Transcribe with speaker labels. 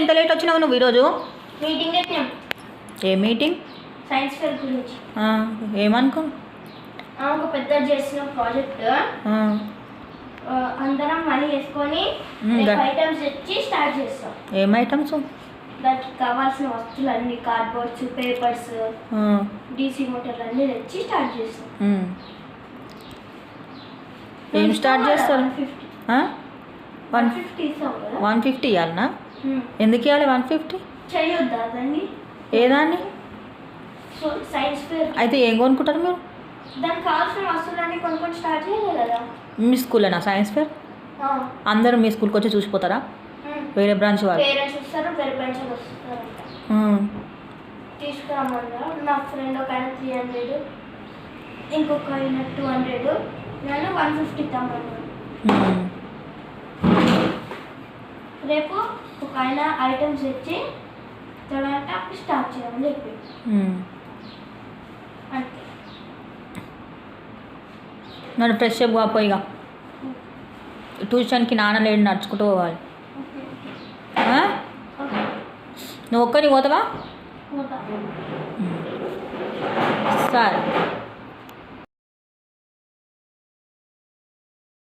Speaker 1: ఇంత లేట్ వచ్చినావు నువ్వు ఈరోజు?
Speaker 2: మీటింగ్
Speaker 1: ఏ మీటింగ్
Speaker 2: సైన్స్ ఫేర్ గురించి.
Speaker 1: ఏమనుకో.
Speaker 2: ఒక పెద్ద చేసిన ప్రాజెక్ట్ అందరం మనీ వేసుకొని ఐటమ్స్ తెచ్చి స్టార్ట్ చేస్తాం.
Speaker 1: ఏం ఐటమ్స్
Speaker 2: దానికి కావాల్సిన వస్తువులు అన్ని కార్డ్బోర్డ్స్ పేపర్స్ డీసీ మోటార్లు అన్నీ తెచ్చి స్టార్ట్ చేస్తాం.
Speaker 1: ఏం స్టార్ట్ చేస్తారు?
Speaker 2: One fifty? వన్ ఫిఫ్టీ
Speaker 1: ఇవ్వాలనా. ఎందుకు ఇవ్వాలి వన్ ఫిఫ్టీ? ఏదాన్ని అయితే ఏం కొనుక్కుంటారు మీరు? మీ స్కూల్లోనా సైన్స్ ఫేర్. అందరూ మీ స్కూల్కి వచ్చి చూసిపోతారా. వేరే బ్రాంచ్ వాళ్ళు.
Speaker 2: తీసుకురామన్నారు నా ఫ్రెండ్ ఒక ఆయన త్రీ హండ్రెడ్ ఇంకొక ఆయన టూ హండ్రెడ్ నేను వన్ ఫిఫ్టీ
Speaker 1: ఉమ్.
Speaker 2: రేపు ఒక ఆయన ఐటమ్స్ తెచ్చి తర్వాత అప్పుడు స్టార్ట్ చేయాలని చెప్పి. అంతే.
Speaker 1: నన్ను ఫ్రెష్ అప్ పోయి ఇక ట్యూషన్కి నాన్న లేడు నడుచుకుంటూ పోవాలి. నువ్వు ఒక్కరి పోతావా?
Speaker 2: పోతా.
Speaker 1: సరే.